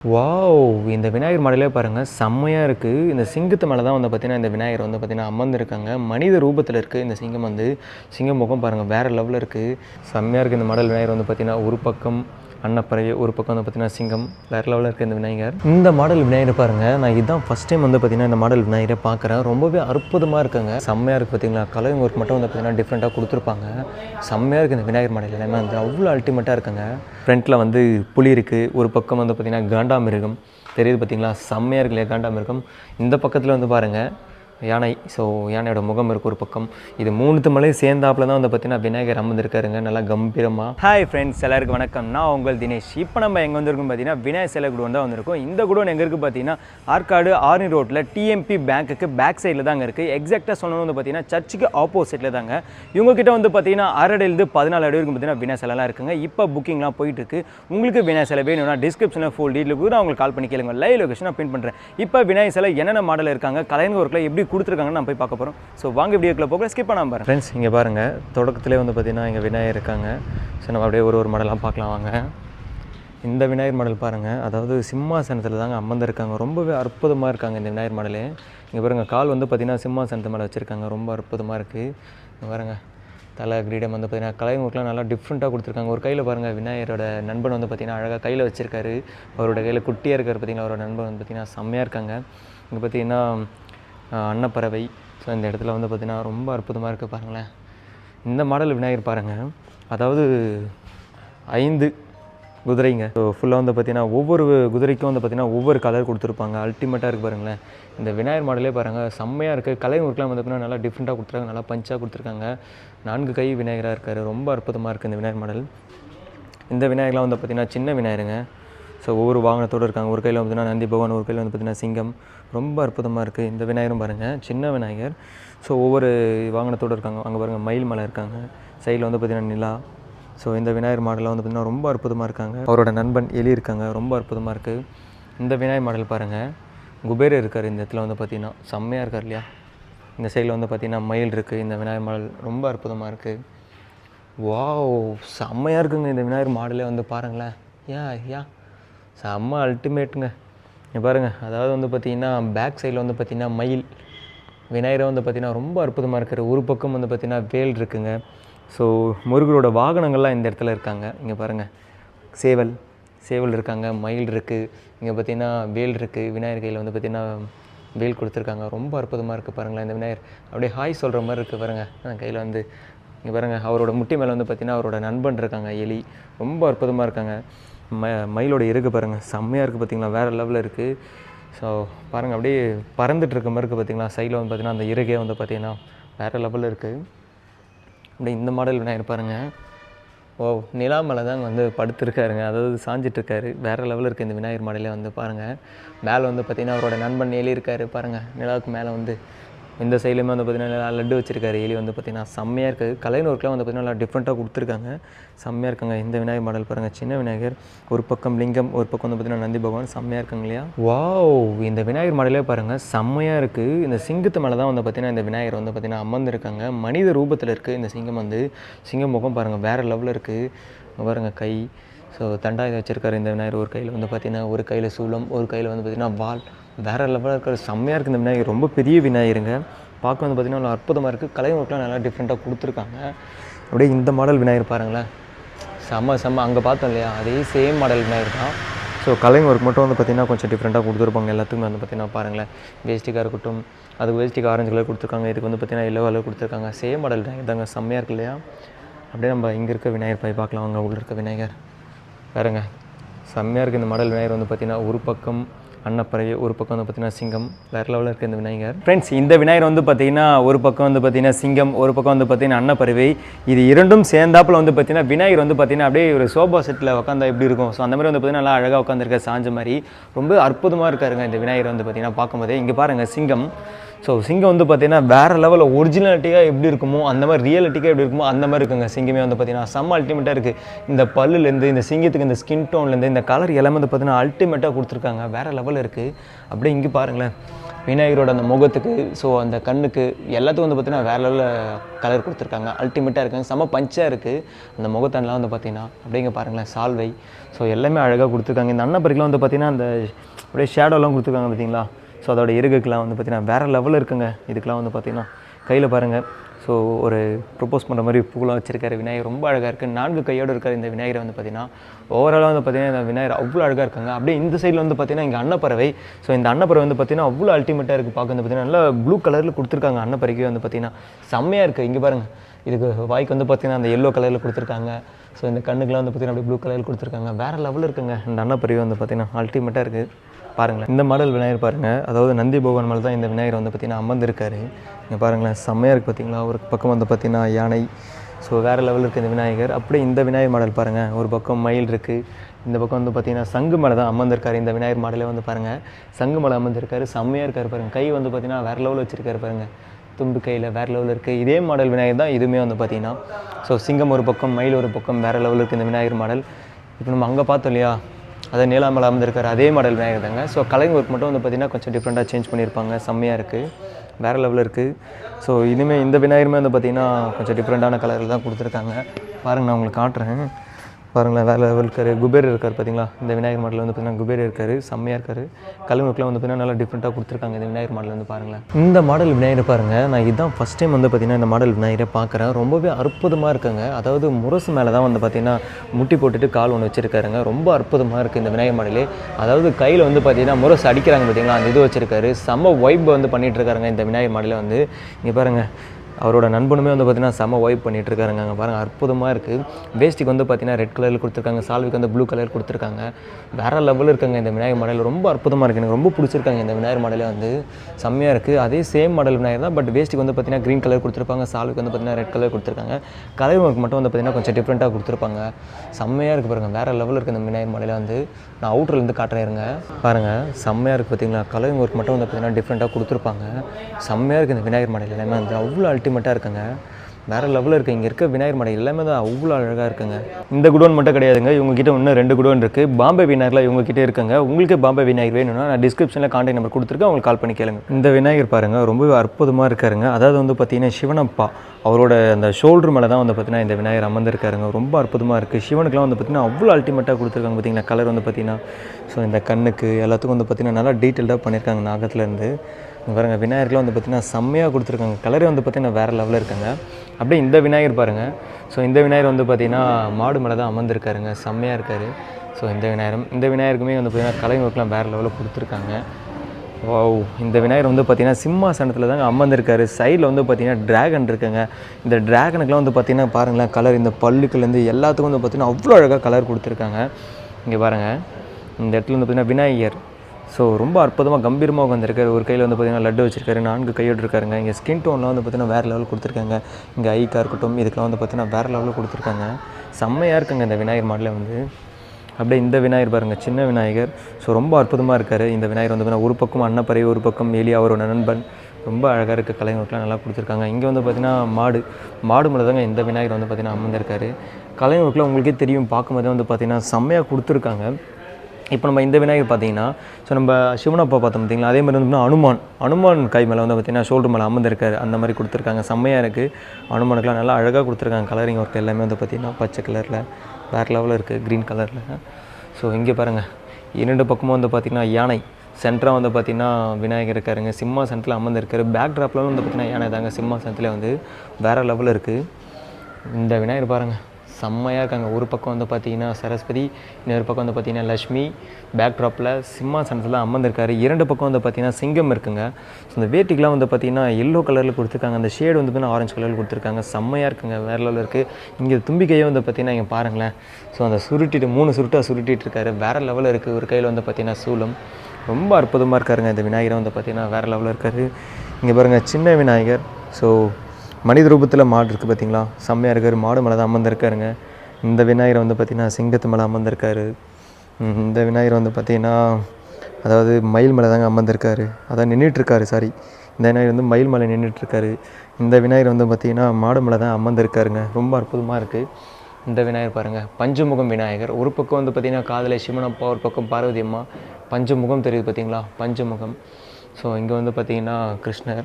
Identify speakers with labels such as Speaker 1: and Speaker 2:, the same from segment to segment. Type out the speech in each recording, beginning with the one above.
Speaker 1: Wow இந்த விநாயகர் மாடலே பாருங்கள் செம்மையாக இருக்குது இந்த சிங்கத்து மேலே தான் வந்து பார்த்தீங்கன்னா இந்த விநாயகர் வந்து பார்த்தீங்கன்னா அமர்ந்துருக்காங்க. மனித ரூபத்தில் இருக்குது இந்த சிங்கம் வந்து. சிங்கம் முகம் பாருங்கள் வேறு லெவலில் இருக்குது செம்மையாக இருக்குது இந்த மாடல் விநாயகர் வந்து பார்த்தீங்கன்னா ஒரு பக்கம் அன்னப்பறவை ஒரு பக்கம் வந்து பார்த்தீங்கன்னா சிங்கம் வேறு லெவலில் இருக்குது இந்த விநாயகர். இந்த மாடல் விநாயகர் பாருங்கள் நான் இதுதான் ஃபஸ்ட் டைம் வந்து பார்த்தீங்கன்னா இந்த மாடல் விநாயகரை பார்க்குறேன். ரொம்பவே அற்புதமாக இருக்குங்க. செம்மையாக இருக்குது பார்த்தீங்களா? கலரிங் ஒர்க் மட்டும் வந்து பார்த்தீங்கன்னா டிஃப்ரெண்ட்டாக கொடுத்துருப்பாங்க. செம்மையாக இருக்குது இந்த விநாயகர் மாடல் எல்லாமே வந்து அவ்வளோ அல்டிமேட்டாக இருக்குங்க. ஃப்ரண்ட்டில் வந்து புலி இருக்குது ஒரு பக்கம் வந்து பார்த்தீங்கன்னா காண்டாமிருகம் தெரியுது பார்த்தீங்களா? செம்மையாக இருக்கு இல்லையா? காண்டாமிருகம் இந்த பக்கத்தில் வந்து பாருங்கள் யானை ஸோ யானையோட முகம் இருக்கு ஒரு பக்கம். இது மூணுத்து மலையும் சேர்ந்தாப்புல தான் வந்து பார்த்தீங்கன்னா விநாயகர் அமர்ந்திருக்காருங்க. நல்லா கம்பீரமாக ஹாய் ஃப்ரெண்ட்ஸ் எல்லாருக்கும் வணக்கம். நான் உங்கள் தினேஷ். இப்போ நம்ம எங்கே வந்திருக்கோம் பார்த்தீங்கன்னா விநாயகர் சிலை குடோன் தான் வந்திருக்கோம். இந்த குடோன் எங்கே இருக்குது பார்த்தீங்கன்னா ஆற்காடு ஆர்னி ரோட்டில் டிஎம்பி பேங்க்குக்கு பேக் சைடில் தாங்க இருக்குது எக்ஸாக்டாக சொல்லணும் வந்து பார்த்தீங்கன்னா சர்ச்சுக்கு ஆப்போசிட்டில் தாங்க. இவங்க கிட்ட வந்து பார்த்தீங்கன்னா அரடிலிருந்து பதினாலு அடி வரைக்கும் பார்த்தீங்கன்னா விநாயகர் சிலைலாம் இருக்குங்க. இப்போ புக்கிங்லாம் போயிட்டு இருக்கு உங்களுக்கு விநாயகர் சிலை வேணும்னா டிஸ்கிரிப்ஷனில் ஃபுல் டீட்டெயில் கூட அவங்களுக்கு கால் பண்ணி கேளுங்க. லைவ் லொகேஷன் பின் பண்ணுறேன் இப்போ விநாயகர் சிலை என்னென்ன மாடல் இருக்காங்க? கலைஞர் ஒர்க்கில் எப்படி கொடுத்துருக்காங்கன்னு நம்ம போய் பார்க்க போகிறோம் ஸோ வாங்க வீடியோக்குள்ள போக ஸ்கிப் பண்ணாமல் பாருங்கள் ஃப்ரெண்ட்ஸ் இங்கே பாருங்கள் தொடக்கத்திலே வந்து பார்த்தீங்கன்னா இங்கே விநாயகர் இருக்காங்க. ஸோ நம்ம அப்படியே ஒரு ஒரு மாடலாக பார்க்கலாம் வாங்க. இந்த விநாயகர் மாடல் பாருங்கள் அதாவது சிம்மாசனத்தில் தாங்க அமர்ந்திருக்காங்க ரொம்பவே அற்புதமாக இருக்காங்க இந்த விநாயகர் மாடலே. இங்கே பாருங்கள் கால் வந்து பார்த்திங்கன்னா சிம்மாசனத்து மேலே வச்சுருக்காங்க. ரொம்ப அற்புதமாக இருக்குது பாருங்கள் தலை கிரீடம் வந்து பார்த்தீங்கன்னா கலைமுகலாம் நல்லா டிஃப்ரெண்ட்டாக கொடுத்துருக்காங்க. ஒரு கையில் பாருங்கள் விநாயகரோட நண்பன் வந்து பார்த்தீங்கன்னா அழகாக கையில் வச்சுருக்காரு. அவரோட கையில் குட்டியாக இருக்கார் பார்த்தீங்கன்னா அவரோட நண்பன் வந்து பார்த்தீங்கன்னா செம்மையாக இருக்காங்க. இங்கே பார்த்தீங்கன்னா அன்னப்பறவை. ஸோ இந்த இடத்துல வந்து பார்த்தீங்கன்னா ரொம்ப அற்புதமாக இருக்குது பாருங்களேன். இந்த மாடல் விநாயகர் பாருங்கள் அதாவது ஐந்து குதிரைங்க. ஸோ ஃபுல்லாக வந்து பார்த்தீங்கன்னா ஒவ்வொரு குதிரைக்கும் வந்து பார்த்தீங்கன்னா ஒவ்வொரு கலர் கொடுத்துருப்பாங்க. அல்டிமேட்டாக இருக்குது பாருங்களேன். இந்த விநாயகர் மாடலே பாருங்கள் செம்மையாக இருக்குது கலை ஒர்க்லாம் வந்து பார்த்தீங்கன்னா நல்லா டிஃப்ரெண்ட்டாக கொடுத்துருக்காங்க. நல்லா பஞ்சாக கொடுத்துருக்காங்க. நான்கு கை விநாயகராக இருக்கார். ரொம்ப அற்புதமாக இருக்குது இந்த விநாயகர் மாடல். இந்த விநாயகர்லாம் வந்து பார்த்தீங்கன்னா சின்ன விநாயகருங்க. ஸோ ஒவ்வொரு வாகனத்தோடு இருக்காங்க. ஒரு கையில் வந்து பார்த்தீங்கன்னா நந்தி பகவான் ஒரு கையில் வந்து பார்த்திங்கன்னா சிங்கம். ரொம்ப அற்புதமாக இருக்குது இந்த விநாயகரும் பாருங்கள் சின்ன விநாயகர். ஸோ ஒவ்வொரு வாகனத்தோடு இருக்காங்க. அங்கே பாருங்கள் மயில் மலை இருக்காங்க. சைடில் வந்து பார்த்திங்கன்னா நிலா. ஸோ இந்த விநாயகர் மாடலில் வந்து பார்த்திங்கன்னா ரொம்ப அற்புதமாக இருக்காங்க. அவரோட நண்பன் எலி இருக்காங்க. ரொம்ப அற்புதமாக இருக்குது இந்த விநாயகர் மாடல் பாருங்கள் குபேர் இருக்கார் இந்த இடத்துல வந்து பார்த்தீங்கன்னா. செம்மையாக இருக்கார் இல்லையா? இந்த சைடில் வந்து பார்த்திங்கன்னா மயில் இருக்குது இந்த விநாயகர் மாடல் ரொம்ப அற்புதமாக இருக்குது வாவ்! செம்மையாக இருக்குங்க இந்த விநாயகர் மாடலே வந்து பாருங்களேன். யா யா! செம்ம அல்டிமேட்டுங்க நீங்கள் பாருங்கள் அதாவது வந்து பார்த்தீங்கன்னா பேக் சைடில் வந்து பார்த்திங்கன்னா மயில் விநாயகரை வந்து பார்த்தீங்கன்னா ரொம்ப அற்புதமாக இருக்கிற ஒரு பக்கம் வந்து பார்த்தீங்கன்னா வேல் இருக்குங்க. ஸோ முருகரோட வாகனங்கள்லாம் இந்த இடத்துல இருக்காங்க. இங்கே பாருங்கள் சேவல் சேவல் இருக்காங்க மயில் இருக்குது இங்கே பார்த்தீங்கன்னா வேல் இருக்குது விநாயகர் கையில் வந்து பார்த்திங்கன்னா வேல் கொடுத்துருக்காங்க. ரொம்ப அற்புதமாக இருக்குது பாருங்களேன் இந்த விநாயகர். அப்படியே ஹாய் சொல்கிற மாதிரி இருக்குது பாருங்கள் கையில் வந்து இங்கே பாருங்கள் அவரோட முட்டி மேலே வந்து பார்த்தீங்கன்னா அவரோட நண்பன் இருக்காங்க எலி. ரொம்ப அற்புதமாக இருக்காங்க. ம மயிலோட இருக்கு பாருங்கள் செம்மையாக இருக்குது பார்த்தீங்களா வேறு லெவலில் இருக்குது ஸோ பாருங்கள் அப்படியே பறந்துட்டு இருக்க மாதிரி இருக்குது பார்த்தீங்களா சைடில் வந்து பார்த்தீங்கன்னா அந்த இறகே வந்து பார்த்தீங்கன்னா வேறு லெவலில் இருக்குது அப்படியே இந்த மாடல் விநாயகர் பாருங்கள் ஓ நிலா மேலே தான் வந்து படுத்துருக்காருங்க. அதாவது சாஞ்சிட்ருக்காரு வேறு லெவலில் இருக்குது இந்த விநாயகர் மாடலே வந்து பாருங்கள் மேலே வந்து பார்த்திங்கன்னா அவரோட நண்பன் எலி பாருங்கள் நிலாவுக்கு மேலே வந்து இந்த சைடுலையுமே வந்து பார்த்தீங்கன்னா நல்லா லட்டு வச்சிருக்காரு. எலி வந்து பார்த்தீங்கன்னா செம்மையாக இருக்குது. கலைஞர் ஒர்க்லாம் வந்து பார்த்தீங்கன்னா நல்லா டிஃப்ரெண்ட்டாக கொடுத்துருக்காங்க. செம்மையாக இருக்காங்க. இந்த விநாயகர் மாடல் பாருங்கள் சின்ன விநாயகர். ஒரு பக்கம் லிங்கம் ஒரு பக்கம் வந்து பார்த்தீங்கன்னா நந்தி பகவான். செம்மையாக இருக்காங்க இல்லையா? வாவ் இந்த விநாயகர் மாடலே பாருங்கள் செம்மையாக இருக்குது இந்த சிங்கத்து மேலே தான் வந்து பார்த்தீங்கன்னா இந்த விநாயகர் வந்து பார்த்தீங்கன்னா அமர்ந்துருக்காங்க. மனித ரூபத்தில் இருக்குது இந்த சிங்கம் வந்து. சிங்கம் முகம் பாருங்கள் வேறு லெவலில் இருக்குது பாருங்கள் கை. ஸோ தண்டாயுதம் வச்சுருக்காரு இந்த விநாயகர். ஒரு கையில் வந்து பார்த்தீங்கன்னா ஒரு கையில் சூலம் ஒரு கையில் வந்து பார்த்தீங்கன்னா வால் வேறு லெவலில் இருக்கிற செம்மையாக இருக்குது இந்த விநாயகர். ரொம்ப பெரிய விநாயகருங்க. பார்க்க வந்து பார்த்தீங்கன்னா நல்லா அற்புதமாக இருக்குது கலை ஒர்க்லாம் நல்லா டிஃப்ரெண்ட்டாக கொடுத்துருக்காங்க. அப்படியே இந்த மாடல் விநாயகர் பாருங்களேன். செம்ம செம்ம அங்கே பார்த்தோம் இல்லையா? அதே சேம் மாடல் விநாயகர் தான். ஸோ கலை ஒர்க் மட்டும் வந்து பார்த்திங்கன்னா கொஞ்சம் டிஃப்ரெண்ட்டாக கொடுத்துருப்பாங்க எல்லாத்துக்குமே வந்து பார்த்திங்கன்னா பாருங்களேன். வேஸ்டிக்காக இருக்கட்டும் அதுக்கு வேஸ்டிக்கு ஆரஞ்சு கலர் கொடுத்துருக்காங்க. இதுக்கு வந்து பார்த்திங்கன்னா எல்லோ கலர் கொடுத்துருக்காங்க. சேம் மாடல் விநாயகர் தாங்க. செம்மையாக இருக்கு இல்லையா? அப்படியே நம்ம இங்கே இருக்க விநாயகர் போய் பார்க்கலாம். அவங்க உள்ள இருக்க விநாயகர். வேறுங்க செம்மையாக இருக்குது இந்த மாடல் விநாயகர் வந்து பார்த்தீங்கன்னா ஒரு பக்கம் அன்னப்பறை ஒரு பக்கம் வந்து பார்த்தீங்கன்னா சிங்கம். வேறு லெவலில் இருக்குது இந்த விநாயகர். ஃப்ரெண்ட்ஸ் இந்த விநாயகர் வந்து பார்த்தீங்கன்னா ஒரு பக்கம் வந்து பார்த்தீங்கன்னா சிங்கம் ஒரு பக்கம் வந்து பார்த்தீங்கன்னா அன்னப்பறவை. இது இரண்டும் சேர்ந்தாப்பில் வந்து பார்த்தீங்கன்னா விநாயகர் வந்து பார்த்தீங்கன்னா அப்படியே ஒரு சோபா செட்டில் உட்காந்தா எப்படி இருக்கும்? ஸோ அந்த மாதிரி வந்து பார்த்தீங்கன்னா நல்லா அழகாக உட்காந்துருக்க சாஞ்ச மாதிரி. ரொம்ப அற்புதமாக இருக்காருங்க இந்த விநாயகர் வந்து பார்த்தீங்கன்னா பார்க்கும்போதே. இங்கே பாருங்கள் சிங்கம். ஸோ சிங்கம் வந்து பார்த்தீங்கன்னா வேறு லெவலில் ஒரிஜினாலிட்டியாக எப்படி இருக்குமோ அந்த மாதிரி ரியாலிட்டிக்காக எப்படி இருக்குமோ அந்த மாதிரி இருக்குங்க. சிங்கமே வந்து பார்த்தீங்கன்னா செம்ம அல்டிமேட்டாக இருக்குது இந்த பல்லுலேருந்து இந்த சிங்கத்துக்கு இந்த ஸ்கின் டோன்லேருந்து இந்த கலர் எல்லாமே வந்து பார்த்தீங்கன்னா அல்டிமேட்டாக கொடுத்துருக்காங்க. வேறு லெவலில் இருக்குது அப்படியே இங்கே பாருங்களேன். விநாயகரோட அந்த முகத்துக்கு ஸோ அந்த கண்ணுக்கு எல்லாத்துக்கும் வந்து பார்த்தீங்கன்னா வேறு லெவலில் கலர் கொடுத்துருக்காங்க. அல்டிமேட்டாக இருக்குங்க செம்ம பஞ்சாக இருக்குது அந்த முகத்தண்ணெலாம் வந்து பார்த்தீங்கன்னா அப்படிங்க பாருங்களேன் சால்வை. ஸோ எல்லாமே அழகாக கொடுத்துருக்காங்க. இந்த அன்னப்பருக்கெலாம் வந்து பார்த்தீங்கன்னா அந்த அப்படியே ஷேடோலாம் கொடுத்துருக்காங்க பார்த்தீங்களா ஸோ அதோட இறகுக்கெலாம் வந்து பார்த்தீங்கன்னா வேறு லெவலில் இருக்குங்க இதுக்கெலாம் வந்து பார்த்திங்கன்னா கையில் பாருங்கள் ஸோ ஒரு ப்ரொப்போஸ் பண்ணுற மாதிரி பூலாம் வச்சுருக்காரு விநாயகர் ரொம்ப அழகாக இருக்குது நான்கு கையோடு இருக்கார் இந்த விநாயகரை வந்து பார்த்தீங்கன்னா ஓவராலாக வந்து பார்த்தீங்கன்னா இந்த விநாயகர் அவ்வளோ அழகாக இருக்காங்க அப்படியே இந்த சைடில் வந்து பார்த்தீங்கன்னா இங்கே அன்னப்பறவை ஸோ இந்த அன்னப்பறவை வந்து பார்த்தீங்கன்னா அவ்வளோ அல்டிமேட்டாக இருக்குது பார்க்க வந்து பார்த்தீங்கன்னா நல்லா ப்ளூ கலரில் கொடுத்துருக்காங்க அன்னப்பறவைக்கு வந்து பார்த்தீங்கன்னா செம்மையாக இருக்குது இங்கே பாருங்கள் இதுக்கு வாய்க்கு வந்து பார்த்தீங்கன்னா அந்த எல்லோ கலரில் கொடுத்துருக்காங்க ஸோ இந்த கண்ணுக்கெலாம் வந்து பார்த்தீங்கன்னா அப்படியே ப்ளூ கலரில் கொடுத்துருக்காங்க வேறு லெவலில் இருக்குங்க இந்த அன்னப்பறவை வந்து பார்த்தீங்கன்னா அல்டிமேட்டாக இருக்குது பாருங்களேன். இந்த மாடல் விநாயகர் பாருங்கள் அதாவது நந்தி பகவான் மேலே தான் இந்த விநாயகர் வந்து பார்த்தீங்கன்னா அமர்ந்திருக்காரு. இங்கே பாருங்களேன் செம்மையாக இருக்குது பார்த்தீங்களா ஒரு பக்கம் வந்து பார்த்தீங்கன்னா யானை ஸோ வேறு லெவலில் இருக்குது இந்த விநாயகர். அப்படியே இந்த விநாயகர் மாடல் பாருங்கள் ஒரு பக்கம் மயில் இருக்குது இந்த பக்கம் வந்து பார்த்தீங்கன்னா சங்கு மேலே தான் அமர்ந்திருக்காரு இந்த விநாயகர் மாடலே வந்து பாருங்கள் சங்கு மேலே அமர்ந்திருக்காரு செம்மையாக இருக்கார் பாருங்கள் கை வந்து பார்த்தீங்கன்னா வேறு லெவலில் வச்சிருக்காரு பாருங்கள் தும்பு கையில் வேறு லெவலில் இருக்குது இதே மாடல் விநாயகர் தான் இதுவுமே வந்து பார்த்திங்கன்னா ஸோ சிங்கம் ஒரு பக்கம் மயில் ஒரு பக்கம் வேறு லெவலில் இருக்குது இந்த விநாயகர் மாடல். இப்போ நம்ம அங்கே பார்த்தோம் இல்லையா? அதை நீலாமல் அமர்ந்திருக்காரு அதே மாடல் விநாயகர் தாங்க. ஸோ கலரிங் ஒர்க் மட்டும் வந்து பார்த்திங்கன்னா கொஞ்சம் டிஃப்ரெண்ட்டாக சேஞ்ச் பண்ணியிருப்பாங்க. செம்மையாக இருக்குது வேறு லெவலில் இருக்குது ஸோ இனிமேல் இந்த விநாயகருமே வந்து பார்த்திங்கன்னா கொஞ்சம் டிஃப்ரெண்ட்டான கலரில் தான் கொடுத்துருக்காங்க. பாருங்கள் நான் உங்களுக்கு காட்டுறேன். பாருங்களேன் வேறு லெவல் இருக்காரு. குபேர் இருக்கார் பார்த்தீங்களா இந்த விநாயகர் மாடல் வந்து பார்த்தீங்கன்னா குபேர் இருக்காரு செம்மையாக இருக்கார். கல்லுங்களுக்குலாம் வந்து பார்த்தீங்கன்னா நல்லா டிஃப்ரெண்ட்டாக கொடுத்துருக்காங்க இந்த விநாயகர் மாடல் வந்து பாருங்களேன். இந்த மாடல் விநாயகர் பாருங்கள் நான் இதுதான் ஃபஸ்ட் டைம் வந்து பார்த்தீங்கன்னா இந்த மாடல் விநாயகரை பார்க்குறேன் ரொம்பவே அற்புதமாக இருக்குங்க. அதாவது முரசு மேலே தான் வந்து பார்த்தீங்கன்னா முட்டி போட்டுட்டு கால் ஒன்று வச்சுருக்காருங்க. ரொம்ப அற்புதமாக இருக்குது இந்த விநாயகர் மாடலே. அதாவது கையில் வந்து பார்த்தீங்கன்னா முரசு அடிக்கிறாங்க பார்த்தீங்களா அந்த இது வச்சுருக்காரு. செம்ம வைப் வந்து பண்ணிகிட்ருக்காருங்க இந்த விநாயகர் மாடலே வந்து. இங்கே பாருங்கள் அவரோட நண்பனுமே வந்து பார்த்தீங்கன்னா செம்ம ஒய்ப் பண்ணிட்டு இருக்காருங்க அங்கே பாருங்கள் அற்புதமாக இருக்குது வேஸ்டிக்கு வந்து பார்த்தீங்கன்னா ரெட் கலரில் கொடுத்துருக்காங்க. சால்விக்கு வந்து ப்ளூ கலர் கொடுத்துருக்காங்க. வேறு லெவலில் இருக்காங்க இந்த விநாயகர் மாடல் ரொம்ப அற்புதமாக இருக்குது எனக்கு ரொம்ப பிடிச்சிருக்காங்க இந்த விநாயகர் மாடலே வந்து. செம்மையாக இருக்குது அதே சேம் மாடல் விநாயகர் தான் பட் வேஸ்ட்டுக்கு வந்து பார்த்தீங்கன்னா க்ரீன் கலர் கொடுத்துருப்பாங்க. சால்விக்கு வந்து பார்த்தீங்கன்னா ரெட் கலர் கொடுத்துருக்காங்க. கலர் ஒர்க் மட்டும் வந்து பார்த்தீங்கன்னா கொஞ்சம் டிஃப்ரெண்ட்டாக கொடுத்துருப்பாங்க. செம்மையாக இருக்குது பாருங்கள் வேறு லெவலில் இருக்குது இந்த விநாயகர் மாடலே வந்து. நான் அவுட்டர்லேருந்து காட்டுறேன் பாருங்கள் செம்மையாக இருக்குது பார்த்தீங்களா கலரிங் ஒர்க் மட்டும் வந்து பார்த்தீங்கன்னா டிஃப்ரெண்ட்டாக கொடுத்துருப்பாங்க. செம்மையாக இருக்குது இந்த விநாயகர் மாடல் எல்லாமே வந்து அவ்வளோ அல்டிமேட்டாக இருக்குங்க. வேறு லெவலில் இருக்குது இங்கே இருக்க விநாயகர் மடை எல்லாமே தான் அவ்வளோ அழகாக இருக்குங்க. இந்த குடோன் மட்டும் கிடையாதுங்க. இவங்ககிட்ட இன்னும் ரெண்டு குடோன் இருக்குது பாம்பே விநாயகர்லாம் இவங்ககிட்ட இருக்குங்க. உங்களுக்கு பாம்பே விநாயகர் வேணும்னா நான் டிஸ்கிரிப்ஷனில் கான்டாக்ட் நம்பர் கொடுத்துருக்கேன். உங்களுக்கு கால் பண்ணி கேளுங்க. இந்த விநாயகர் பாருங்கள் ரொம்பவே அற்புதமாக இருக்காருங்க. அதாவது வந்து பார்த்தீங்கன்னா சிவனப்பா அவரோட அந்த ஷோல்டர் மேலே தான் வந்து பார்த்தீங்கன்னா இந்த விநாயகர் அமர்ந்திருக்காருங்க. ரொம்ப அற்புதமாக இருக்குது சிவனுக்குலாம் வந்து பார்த்தீங்கன்னா அவ்வளோ அல்டிமேட்டாக கொடுத்துருக்காங்க பார்த்தீங்கன்னா கலர் வந்து பார்த்தீங்கன்னா. ஸோ இந்த கண்ணுக்கு எல்லாத்துக்கும் வந்து பார்த்தீங்கன்னா நல்லா டீட்டெயில்டாக பண்ணியிருக்காங்க நாகத்துலேருந்து. பாருங்க விநாயகர்லாம் வந்து பார்த்தீங்கன்னா செம்மையாக கொடுத்துருக்காங்க. கலரே வந்து பார்த்தீங்கன்னா வேறு லெவலில் இருக்காங்க. அப்படியே இந்த விநாயகர் பாருங்கள் ஸோ இந்த விநாயகர் வந்து பார்த்திங்கன்னா மாடு மேலே தான் அமர்ந்திருக்காருங்க. செம்மையாக இருக்கார். ஸோ இந்த விநாயகரும் இந்த விநாயகருக்குமே வந்து பார்த்தீங்கன்னா கலை ஒர்க்லாம் வேறு லெவலில் கொடுத்துருக்காங்க. வாவ் இந்த விநாயகர் வந்து பார்த்திங்கன்னா சிம்மாசனத்தில் தாங்க அமர்ந்திருக்காரு. சைடில் வந்து பார்த்தீங்கன்னா ட்ராகன் இருக்குங்க. இந்த ட்ராகனுக்குலாம் வந்து பார்த்திங்கன்னா பாருங்களேன் கலர் இந்த பல்லுக்குலேருந்து எல்லாத்துக்கும் வந்து பார்த்தீங்கன்னா அவ்வளோ அழகாக கலர் கொடுத்துருக்காங்க. இங்கே பாருங்கள் இந்த இடத்துல வந்து பார்த்தீங்கன்னா விநாயகர். ஸோ ரொம்ப அற்புதமாக கம்பீரமாக வந்திருக்காரு ஒரு கையில் வந்து பார்த்தீங்கன்னா லட்டு வச்சிருக்காரு நான்கு கையோடு இருக்காருங்க இங்கே ஸ்கின் டோன்லாம் வந்து பார்த்தீங்கன்னா வேறு லெவல் கொடுத்துருக்காங்க. இங்கே ஐக்காக இருக்கட்டும் இதுக்கெல்லாம் வந்து பார்த்திங்கன்னா வேறு லெவலில் கொடுத்துருக்காங்க. செம்மையாக இருக்குங்க இந்த விநாயகர் மாடலில் வந்து. அப்படியே இந்த விநாயகர் பாருங்க சின்ன விநாயகர். ஸோ ரொம்ப அற்புதமாக இருக்கார். இந்த விநாயகர் வந்து பார்த்தீங்கன்னா ஒரு பக்கம் அன்னப்பறை ஒரு பக்கம் எலி அவரோட நண்பன். ரொம்ப அழகாக இருக்குது கலைஞர்கள்லாம் நல்லா கொடுத்துருக்காங்க. இங்கே வந்து பார்த்திங்கன்னா மாடு. மாடு மேலே தாங்க இந்த விநாயகர் வந்து பார்த்தீங்கன்னா அமர்ந்திருக்காரு. கலைஞர்களுக்குலாம் உங்களுக்கே தெரியும் பார்க்கும்போதே வந்து பார்த்தீங்கன்னா செம்மையாக கொடுத்துருக்காங்க. இப்போ நம்ம இந்த விநாயகர் பார்த்தீங்கன்னா ஸோ நம்ம சிவனப்பா பார்த்தோம் பார்த்தீங்களா அதே மாதிரி வந்து அனுமான் அனுமான் கை மேலே வந்து பார்த்தீங்கன்னா ஷோல்டர் மேலே அமர்ந்திருக்காரு அந்த மாதிரி கொடுத்துருக்காங்க. செம்மையாக இருக்குது அனுமானுக்குலாம் நல்லா அழகாக கொடுத்துருக்காங்க. கலரிங் ஒர்க் எல்லாமே வந்து பார்த்தீங்கன்னா பச்சை கலரில் வேறு லெவலில் இருக்குது க்ரீன் கலரில் ஸோ இங்கே பாருங்கள் இரண்டு பக்கமும் வந்து பார்த்திங்கன்னா யானை. சென்டராக வந்து பார்த்திங்கன்னா விநாயகர் இருக்காருங்க. சிம்மா சென்டரில் அமர்ந்திருக்காரு. பேக் ட்ராப்லாம் வந்து பார்த்திங்கன்னா யானை தாங்க. சிம்மா சென்டரில் வந்து வேறு லெவலில் இருக்குது இந்த விநாயகர் பாருங்கள் செம்மையாக இருக்காங்க. ஒரு பக்கம் வந்து பார்த்தீங்கன்னா சரஸ்வதி இன்னொரு பக்கம் வந்து பார்த்தீங்கன்னா லக்ஷ்மி பேக் ட்ராப்பில் சிம்மாசனத்தில் அமர்ந்திருக்காரு. இரண்டு பக்கம் வந்து பார்த்தீங்கன்னா சிங்கம் இருக்குங்க. ஸோ இந்த வேட்டிக்கெலாம் வந்து பார்த்தீங்கன்னா எல்லோ கலரில் கொடுத்துருக்காங்க. அந்த ஷேடு வந்து பார்த்தீங்கன்னா ஆரஞ்சு கலரில் கொடுத்துருக்காங்க. செம்மையாக இருக்குங்க. வேறு லெவலில் இருக்குது இங்கே தும்பிக்கையே வந்து பார்த்தீங்கன்னா இங்கே பாருங்களேன். ஸோ அந்த சுருட்டிட்டு மூணு சுருட்டாக சுருட்டிட்டு இருக்காரு. வேறு லெவலில் இருக்குது ஒரு கையில் வந்து பார்த்தீங்கன்னா சூலம் ரொம்ப அற்புதமாக இருக்காருங்க. இந்த விநாயகரை வந்து பார்த்தீங்கன்னா வேறு லெவலில் இருக்காரு. இங்கே பாருங்கள் சின்ன விநாயகர். ஸோ மனித ரூபத்தில் மாடு இருக்குது பார்த்தீங்களா செம்மையாக இருக்கார். மாடு மேலே தான் அமர்ந்திருக்காருங்க. இந்த விநாயகர் வந்து பார்த்தீங்கன்னா சிங்கத்து மேலே அமர்ந்திருக்காரு. இந்த விநாயகர் வந்து பார்த்திங்கன்னா அதாவது மயில் மேலே தாங்க அமர்ந்திருக்காரு. அதான் நின்றுட்டுருக்காரு சாரி இந்த விநாயகர் வந்து மயில் மலை நின்றுட்டுருக்காரு இந்த விநாயகர் வந்து பார்த்திங்கன்னா மாடு மேலே தான் அமர்ந்திருக்காருங்க. ரொம்ப அற்புதமாக இருக்குது இந்த விநாயகர் பாருங்கள் பஞ்சமுகம் விநாயகர். ஒரு பக்கம் வந்து பார்த்திங்கன்னா காதலை சிவனப்பா ஒரு பக்கம் பார்வதி அம்மா. பஞ்சமுகம் தெரியுது பார்த்தீங்களா பஞ்சமுகம். ஸோ இங்கே வந்து பார்த்திங்கன்னா கிருஷ்ணர்.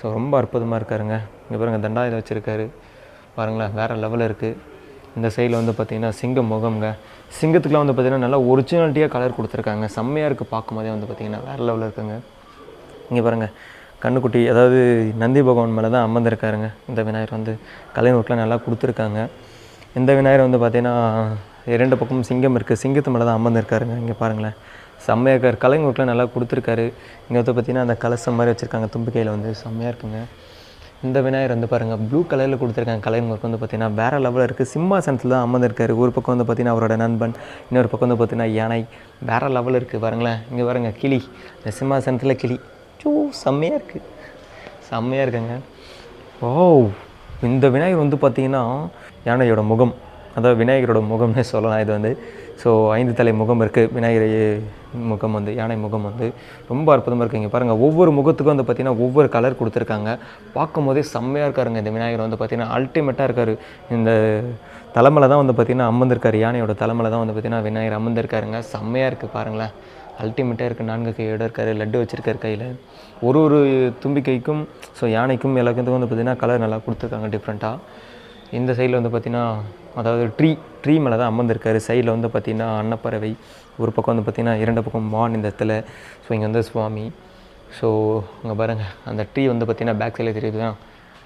Speaker 1: ஸோ ரொம்ப அற்புதமாக இருக்காருங்க. இங்கே பாருங்கள் தண்டாயுதம் வச்சுருக்காரு. பாருங்களேன் வேறு லெவலில் இருக்குது இந்த சைடில் வந்து பார்த்திங்கன்னா சிங்க முகம்ங்க. சிங்கத்துக்குலாம் வந்து பார்த்திங்கன்னா நல்லா ஒரிஜினாலிட்டியாக கலர் கொடுத்துருக்காங்க. செம்மையாக இருக்குது பார்க்கும்போதே வந்து பார்த்திங்கன்னா வேறு லெவலில் இருக்குங்க. இங்கே பாருங்கள் கண்ணுக்குட்டி அதாவது நந்தி பகவான் மேலே தான் அமர்ந்திருக்காருங்க. இந்த விநாயகர் வந்து கலைநோட்டில் நல்லா கொடுத்துருக்காங்க. இந்த விநாயகர் வந்து பார்த்திங்கன்னா இரண்டு பக்கமும் சிங்கம் இருக்குது சிங்கத்து மேலே தான் அமர்ந்திருக்காருங்க. இங்கே பாருங்களேன் செம்மையாக இருக்கார். கலைநூட்டில் நல்லா கொடுத்துருக்காரு. இங்கே வந்து பார்த்திங்கன்னா அந்த கலசம் மாதிரி வச்சுருக்காங்க. தும்பிக்கையில் வந்து செம்மையாக இருக்குங்க. இந்த விநாயகர் வந்து பாருங்கள் ப்ளூ கலரில் கொடுத்துருக்காங்க கலைஞருக்கு வந்து பார்த்திங்கன்னா வேறு லெவலில் இருக்குது சிம்மாசனத்தில் தான் அமர்ந்திருக்காரு ஒரு பக்கம் வந்து பார்த்திங்கன்னா அவரோட நண்பன் இன்னொரு பக்கம் வந்து பார்த்திங்கன்னா யானை. வேறு லெவலில் இருக்குது பாருங்களேன். இங்கே பாருங்க கிளி. இந்த சிம்மாசனத்தில் கிளி. சூ செம்மையாக இருக்குது செம்மையாக இருக்குங்க. ஓ இந்த விநாயகர் வந்து பார்த்திங்கன்னா யானையோட முகம். அதாவது விநாயகரோட முகம்னே சொல்லலாம். இது வந்து ஸோ ஐந்து தலை முகம் இருக்குது விநாயகர் முகம் வந்து யானை முகம் வந்து ரொம்ப அற்புதமாக இருக்குங்க. பாருங்கள் ஒவ்வொரு முகத்துக்கும் வந்து பார்த்திங்கன்னா ஒவ்வொரு கலர் கொடுத்துருக்காங்க. பார்க்கும் போதே செம்மையாக இருக்காருங்க இந்த விநாயகர் வந்து பார்த்திங்கன்னா அல்டிமேட்டாக இருக்கார். இந்த தலைமையில் தான் வந்து பார்த்திங்கன்னா அமர்ந்திருக்காரு. யானையோட தலைமையில் தான் வந்து பார்த்திங்கன்னா விநாயகர் அமர்ந்திருக்காருங்க. செம்மையாக இருக்குது பாருங்களேன். அல்டிமேட்டாக இருக்குது நான்கு கையோட இருக்காரு லட்டு வச்சுருக்காரு கையில். ஒரு ஒரு தும்பிக்கைக்கும் ஸோ யானைக்கும் எல்லாத்துக்கும் வந்து பார்த்திங்கன்னா கலர் நல்லா கொடுத்துருக்காங்க டிஃப்ரெண்ட்டாக இந்த சைடில் வந்து பார்த்திங்கன்னா அதாவது ட்ரீ ட்ரீ மேலே தான் அமர்ந்திருக்காரு சைடில் வந்து பார்த்திங்கன்னா அன்னப்பறவை ஒரு பக்கம் வந்து பார்த்திங்கன்னா இரண்டு பக்கம் மான் இந்த இடத்துல. ஸோ இங்கே வந்து சுவாமி. ஸோ அங்கே பாருங்கள் அந்த ட்ரீ வந்து பார்த்திங்கன்னா பேக் சைடில் தெரியுது தான்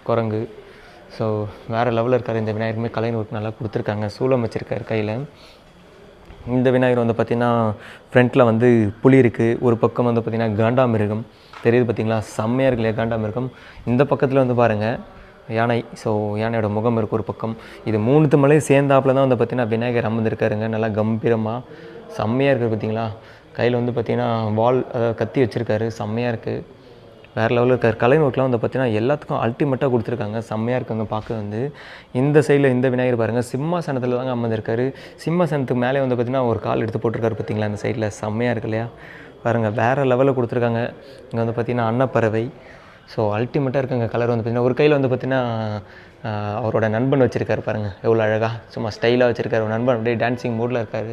Speaker 1: குரங்கு. ஸோ வேறு லெவலில் இருக்கார். இந்த விநாயகருமே கலை ஒர்க் நல்லா கொடுத்துருக்காங்க. சூளம் வச்சுருக்காரு கையில். இந்த விநாயகர் வந்து பார்த்திங்கன்னா ஃப்ரண்ட்டில் வந்து புலி இருக்குது ஒரு பக்கம் வந்து பார்த்திங்கன்னா காண்டாமிருகம். தெரியுது பார்த்தீங்களா? செம்மையாக இருக்கு இல்லையா காண்டாமிருகம்? இந்த பக்கத்தில் வந்து பாருங்கள் யானை. ஸோ யானையோட முகம் இருக்குது ஒரு பக்கம். இது மூணுத்து மலையும் சேர்ந்தாப்புல தான் வந்து பார்த்திங்கன்னா விநாயகர் அமர்ந்திருக்காருங்க. நல்லா கம்பீரமாக செம்மையாக இருக்குது பார்த்தீங்களா கையில் வந்து பார்த்திங்கன்னா வால் அதாவது கத்தி வச்சுருக்காரு. செம்மையாக இருக்குது வேறு லெவலில் இருக்கார். கலை ஒர்க்லாம் வந்து பார்த்தீங்கன்னா எல்லாத்துக்கும் அல்டிமேட்டாக கொடுத்துருக்காங்க. செம்மையாக இருக்காங்க பார்க்க வந்து. இந்த சைடில் இந்த விநாயகர் பாருங்கள் சிம்மாசனத்தில் தாங்க அமர்ந்திருக்காரு. சிம்மாசனத்துக்கு மேலே வந்து பார்த்தீங்கன்னா ஒரு கால் எடுத்து போட்டிருக்காரு பார்த்தீங்களா அந்த சைடில் செம்மையாக இருக்கு இல்லையா? பாருங்கள் வேறு லெவலில் கொடுத்துருக்காங்க. இங்கே வந்து பார்த்தீங்கன்னா அன்னப்பறவை. ஸோ அல்டிமேட்டாக இருக்குங்க கலர் வந்து பார்த்தீங்கன்னா ஒரு கையில் வந்து பார்த்திங்கன்னா அவரோட நண்பன் வச்சுருக்காரு பாருங்கள் எவ்வளோ அழகாக சும்மா ஸ்டைலாக வச்சுருக்காரு. நண்பன் அப்படியே டான்ஸிங் மூடில் இருக்கார்.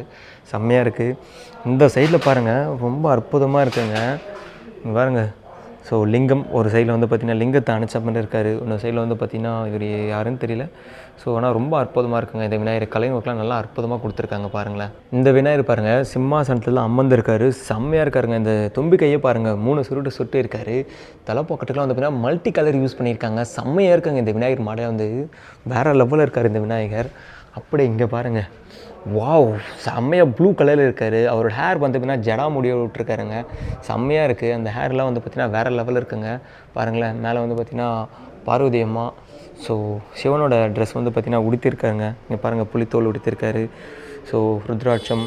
Speaker 1: செம்மையாக இருக்குது இந்த சைடில் பாருங்கள் ரொம்ப அற்புதமாக இருக்குங்க. பாருங்கள் ஸோ லிங்கம் ஒரு சைடில் வந்து பார்த்திங்கன்னா லிங்கத்தை அணைச்ச மாதிரி இருக்கார். இன்னொரு சைடில் வந்து பார்த்திங்கன்னா இவர் யாருன்னு தெரியல. ஸோ ஆனால் ரொம்ப அற்புதமாக இருக்குங்க. இந்த விநாயகர் கலை நல்லா அற்புதமாக கொடுத்துருக்காங்க பாருங்களேன். இந்த விநாயகர் பாருங்கள் சிம்மாசனத்தில் அமர்ந்திருக்காரு செம்மையாக இருக்காருங்க. இந்த தும்பி கையை பாருங்கள் மூணு சுருட்டு சுட்டு இருக்காரு. தலைப்பக்கத்துக்குலாம் வந்து பார்த்திங்கன்னா மல்டி கலர் யூஸ் பண்ணியிருக்காங்க. செம்மையாக இருக்காங்க இந்த விநாயகர் மாடல் வந்து. வேறு லெவலில் இருக்கார் இந்த விநாயகர். அப்படியே இங்கே பாருங்கள் வாவ் செம்மையாக ப்ளூ கலரில் இருக்கார். அவரோட ஹேர் வந்து பார்த்தீங்கன்னா ஜடா முடிய விட்ருக்காருங்க செம்மையாக இருக்குது அந்த ஹேர்லாம் வந்து பார்த்தீங்கன்னா வேறு லெவலில் இருக்குங்க. பாருங்களேன் மேலே வந்து பார்த்திங்கன்னா பார்வதி அம்மா. ஸோ சிவனோட ட்ரெஸ் வந்து பார்த்திங்கன்னா உடுத்திருக்காருங்க. இங்கே பாருங்கள் புளித்தோல் உடுத்திருக்காரு. ஸோ ருத்ராட்சம்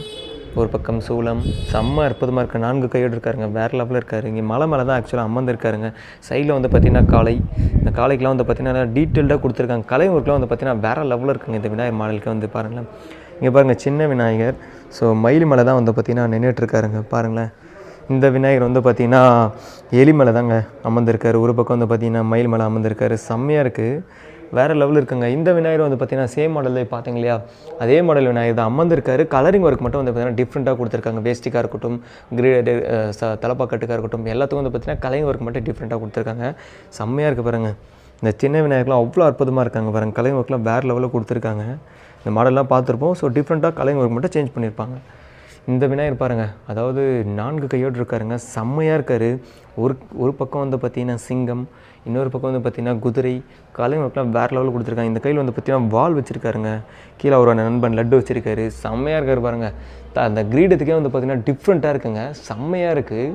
Speaker 1: ஒரு பக்கம் சூலம் செம்ம அற்புதமாக இருக்க. நான்கு கையோடு இருக்காருங்க. வேறு லெவலில் இருக்காரு. இங்கே மலை மேலே தான் ஆக்சுவலாக அமர்ந்துருக்காருங்க. சைடில் வந்து பார்த்தீங்கன்னா காளை. இந்த காளைக்கெலாம் வந்து பார்த்தீங்கன்னா டீட்டெயில்டாக கொடுத்துருக்காங்க. கலை ஒர்க்கெலாம் வந்து பார்த்தீங்கன்னா வேறு லெவலில் இருக்குங்க. இந்த விநாயகர் மாடலுக்கு வந்து பாருங்களேன். இங்கே பாருங்கள் சின்ன விநாயகர். ஸோ மயில் மேலே தான் வந்து பார்த்தீங்கன்னா நின்றுட்டுருக்காருங்க பாருங்களேன். இந்த விநாயகர் வந்து பார்த்திங்கன்னா எலிமலை தாங்க அமர்ந்திருக்காரு. ஒரு பக்கம் வந்து பார்த்தீங்கன்னா மயில் மேலே அமர்ந்திருக்காரு. செம்மையாக இருக்குது வேறு லெவலில் இருக்குங்க. இந்த விநாயகர் வந்து பார்த்தீங்கன்னா சேம் மாடலில் பார்த்தீங்க இல்லையா? அதே மாடல் விநாயகர் தான் அமர்ந்திருக்காரு. கலரிங் ஒர்க் மட்டும் வந்து பார்த்தீங்கன்னா டிஃப்ரெண்ட்டாக கொடுத்துருக்காங்க. வேஸ்டிக்காக இருக்கட்டும் கிரேடு தலப்பாக்கட்டுக்காக இருக்கட்டும் எல்லாத்துக்கும் வந்து பார்த்தீங்கன்னா கலரிங் ஒர்க் மட்டும் டிஃப்ரெண்ட்டாக கொடுத்துருக்காங்க. செம்மையாக இருக்குது பாருங்கள் இந்த சின்ன விநாயகர்லாம் அவ்வளோ அற்புதமாக இருக்காங்க பாருங்கள் கலை வேறு லெவலில் கொடுத்துருக்காங்க. இந்த மாடல்லாம் பார்த்துருப்போம். ஸோ டிஃப்ரெண்ட்டாக கலை ஒர்க் மட்டும் சேஞ்ச் பண்ணியிருப்பாங்க. இந்த விநாயகர் பாருங்கள் அதாவது நான்கு கையோடு இருக்காருங்க. செம்மையாக இருக்கார். ஒரு ஒரு பக்கம் வந்து பார்த்தீங்கன்னா சிங்கம் இன்னொரு பக்கம் வந்து பார்த்தீங்கன்னா குதிரை. கலை ஒர்க்லாம் வேறு லெவலில் கொடுத்துருக்காங்க. இந்த கையில் வந்து பார்த்தீங்கன்னா வால் வச்சுருக்காருங்க. கீழே அவரோட நண்பன் லட்டு வச்சுருக்காரு. செம்மையாக இருக்கார் பாருங்கள் அந்த கிரீடத்துக்கே வந்து பார்த்தீங்கன்னா டிஃப்ரெண்ட்டாக இருக்குங்க. செம்மையாக இருக்குது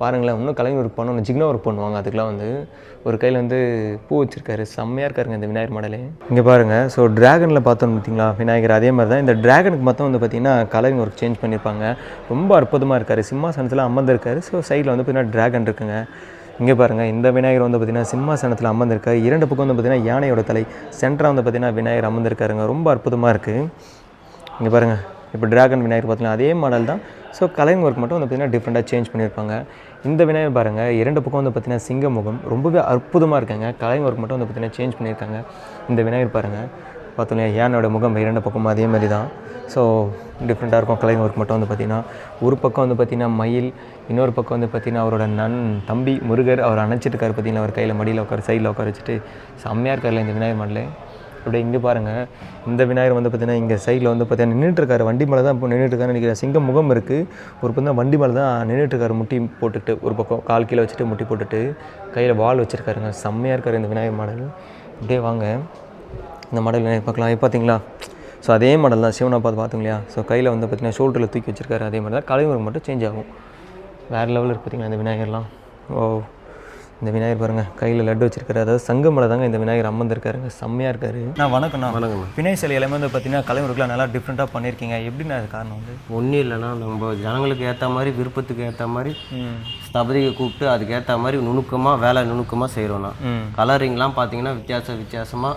Speaker 1: பாருங்களேன் இன்னும் கலைஞர் ஒர்க் பண்ணணும் ஜிக்னா ஒர்க் பண்ணுவாங்க. அதுக்கெலாம் வந்து ஒரு கையில் வந்து பூ வச்சுருக்காரு. செம்மையாக இருக்காருங்க இந்த விநாயகர் மாடலே. இங்கே பாருங்கள் ஸோ ட்ராகனில் பார்த்தோம் பார்த்தீங்களா விநாயகர்? அதே மாதிரி தான் இந்த ட்ராகனுக்கு மொத்தம் வந்து பார்த்தீங்கன்னா கலரிங் ஒர்க் சேஞ்ச் பண்ணியிருப்பாங்க. ரொம்ப அற்புதமாக இருக்கார். சிம்மாசனத்தில் அமர்ந்திருக்காரு. ஸோ சைடில் வந்து பார்த்திங்கன்னா ட்ராகன் இருக்குங்க. இங்கே பாருங்கள் இந்த விநாயகர் வந்து பார்த்திங்கன்னா சிம்மாசனத்தில் அமர்ந்திருக்காரு. இரண்டு பக்கம் வந்து பார்த்தீங்கன்னா யானையோட தலை. சென்டராக வந்து பார்த்தீங்கன்னா விநாயகர் அமர்ந்திருக்காருங்க. ரொம்ப அற்புதமாக இருக்குது இங்கே பாருங்கள் இப்போ டிராகன் விநாயகர் பார்த்தீங்கன்னா அதே மாடல் தான். ஸோ கலைங் ஒர்க் மட்டும் வந்து பார்த்திங்கன்னா டிஃப்ரெண்ட்டாக சேஞ்ச் பண்ணியிருப்பாங்க. இந்த விநாயகர் பாருங்கள் இரண்டு பக்கம் வந்து பார்த்திங்கன்னா சிங்க முகம் ரொம்பவே அற்புதமாக இருக்காங்க. கலைங் ஒர்க் மட்டும் வந்து பார்த்திங்கன்னா சேஞ்ச் பண்ணியிருக்காங்க. இந்த விநாயகர் பாருங்கள் பார்த்தோம் இல்லையா யானோட முகம் இரண்டு பக்கமும் அதே மாதிரி தான். ஸோ டிஃப்ரெண்ட்டாக இருக்கும் கலைங் ஒர்க் மட்டும் வந்து பார்த்திங்கன்னா. ஒரு பக்கம் வந்து பார்த்திங்கன்னா மயில் இன்னொரு பக்கம் வந்து பார்த்திங்கன்னா அவரோட நன் தம்பி முருகர் அவர் அணைச்சிட்டு இருக்கார் பார்த்தீங்கன்னா அவர் கையில் மடியில் உட்கார சைடில் உட்கார வச்சுட்டு. செம்மையாக இருக்கார்ல இந்த விநாயகர் மாடல் அப்படியே இங்கே பாருங்கள் இந்த விநாயகர் வந்து பார்த்திங்கன்னா இங்கே சைடில் வந்து பார்த்தீங்கன்னா நின்றுட்டு இருக்காரு வண்டி மேலே தான் இப்போ நின்றுட்டுருக்காரு நினைக்கிறேன். சிங்கம் முகம் இருக்குது ஒரு பக்கம் வண்டி மேலே தான் நின்றுட்டுருக்காரு முட்டி போட்டுட்டு ஒரு பக்கம் கால் கீழே வச்சுட்டு முட்டி போட்டுட்டு கையில் வால் வச்சுருக்காருங்க. செம்மையாக இருக்காரு இந்த விநாயகர் மாடல். அப்படியே வாங்க. இந்த மாடல் விநாயகர் பார்க்கலாம். இது பார்த்தீங்களா ஸோ அதே மாடல் தான். சிவனை பார்த்து பார்த்தீங்களா ஸோ கையில் வந்து பார்த்தீங்கன்னா ஷோல்டரில் தூக்கி வச்சுருக்காரு. அதே மாதிரி தான். கலைமுறை மட்டும் சேஞ்ச் ஆகும். வேறு லெவலில் இருக்கு பார்த்தீங்களா இந்த விநாயகர்லாம்? ஓ இந்த விநாயகர் பாருங்க கையில் லட்டு வச்சிருக்காரு. அதாவது சங்கமலை தாங்க இந்த விநாயகர் அம்மந்திருக்காருங்க செம்மையாக இருக்காரு. நான் வணக்கம்ண்ணா.
Speaker 2: வணக்கம்
Speaker 1: விநாயகர் சிலை எல்லாமே வந்து பார்த்தீங்கன்னா கலைமுறைக்கெலாம் நல்லா டிஃப்ரெண்ட்டாக பண்ணியிருக்கீங்க. எப்படிண்ணா அது காரணம் வந்து?
Speaker 2: ஒன்றும் இல்லைன்னா நம்ம ஜனங்களுக்கு ஏற்ற மாதிரி விருப்பத்துக்கு ஏற்ற மாதிரி ஸ்தபதியை கூப்பிட்டு அதுக்கு ஏற்ற மாதிரி நுணுக்கமாக வேலை நுணுக்கமாக செய்கிறோண்ணா
Speaker 1: ம்.
Speaker 2: கலரிங்லாம் பார்த்தீங்கன்னா வித்தியாச வித்தியாசமாக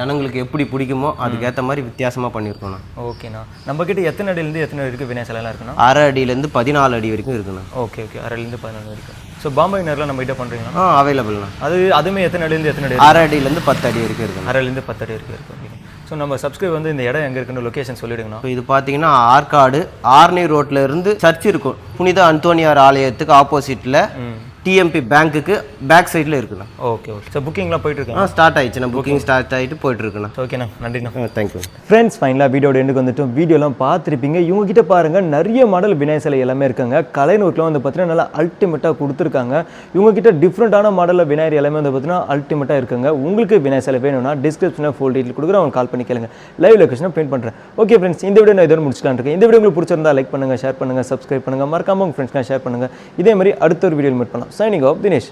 Speaker 2: ஜனங்களுக்கு எப்படி பிடிக்குமோ அதுக்கு ஏற்ற மாதிரி வித்தியாசமாக பண்ணியிருக்கோண்ணா.
Speaker 1: ஓகேண்ணா. நம்மக்கிட்ட எத்தனை அடியிலேருந்து எத்தனை அடி இருக்குது விநாயகர் சிலைலாம் இருக்குண்ணா?
Speaker 2: அரை அடியிலேருந்து பதினாலு அடி வரைக்கும் இருக்குண்ணா.
Speaker 1: Okay okay. அரைலேருந்து பதினாலு வரைக்கும் ஸோ பாம்பே நேரில் நம்ம கிட்ட பண்ணுறீங்களா
Speaker 2: ஆ அவைலபிள்ண்ணா
Speaker 1: அது அதுவுமே எத்தனை அடியிலேருந்து எத்தனை அடி
Speaker 2: அரை அடியிலேருந்து பத்து அடி வரைக்கும் இருக்குண்ணா
Speaker 1: அரைலேருந்து பத்து அடி வரைக்கும் இருக்கும் ஓகே ஸோ நம்ம சப்ஸ்கிரைப் வந்து இந்த இடம் எங்கே இருக்குன்னு லொக்கேஷன் சொல்லிடுங்கண்ணா.
Speaker 2: இப்போ இது பார்த்தீங்கன்னா ஆற்காடு ஆர்னி ரோட்ல இருந்து சர்ச் இருக்கும். புனித அந்தோனியார் ஆலயத்துக்கு ஆப்போசிட்டில் டிஎம்பி பேங்க்குக்கு பேக் சைடில் இருக்குண்ணா.
Speaker 1: ஓகே ஓகே ஸோ புக்கிங்லாம் போயிட்டு
Speaker 2: ஆ
Speaker 1: இருக்காங்க
Speaker 2: ஸ்டார்ட் ஆயிடுச்சுண்ணா புக்கிங் ஸ்டார்ட் ஆகிட்டு போயிட்டு இருக்குண்ணா
Speaker 1: ஓகேண்ணா நன்றிண்ணா.
Speaker 2: தேங்க்யூ
Speaker 1: ஃப்ரெண்ட்ஸ் ஃபைனலாக வீடியோட எண்டுக்கு வந்துட்டோம். வீடியோலாம் பார்த்துருப்பீங்க. இவங்க கிட்ட பாருங்கள் நிறைய மாடல் விநாயகர் சிலை எல்லாமே இருக்காங்க. கலைநூறுக்குலாம் வந்து பார்த்தீங்கன்னா நல்லா அல்டிமேட்டாக கொடுத்துருக்காங்க. இவங்க கிட்ட டிஃப்ரெண்ட்டான மாடலில் விநாயகர் எல்லாமே வந்து பார்த்தீங்கன்னா அல்டிமேட்டாக இருக்குங்க. உங்களுக்கு விநாயகர் சிலை வேணும்னா டிஸ்கிரிப்ஷனில் ஃபுல் டீட்டெயில் கொடுக்குறேன். அவங்க கால் பண்ணி கேளுங்க. லைவ் லொகேஷனை பிரிண்ட் பண்ணுறேன் ஓகே ஃப்ரெண்ட்ஸ் இந்த வீடியோ நான் இதோட முடிச்சுக்கலாம் இருக்கேன். இந்த வீடியோ உங்களுக்கு பிடிச்சிருந்தா லைக் பண்ணுங்கள் ஷேர் பண்ணுங்கள் சப்ஸ்கிரைப் பண்ணுங்கள் மறக்காம உங்கள் ஃப்ரெண்ட்ஸ்லாம் ஷேர் பண்ணுங்கள் இதே மாதிரி அடுத்த ஒரு வீடியோ மீட் பண்ணலாம். signing off, Dinesh.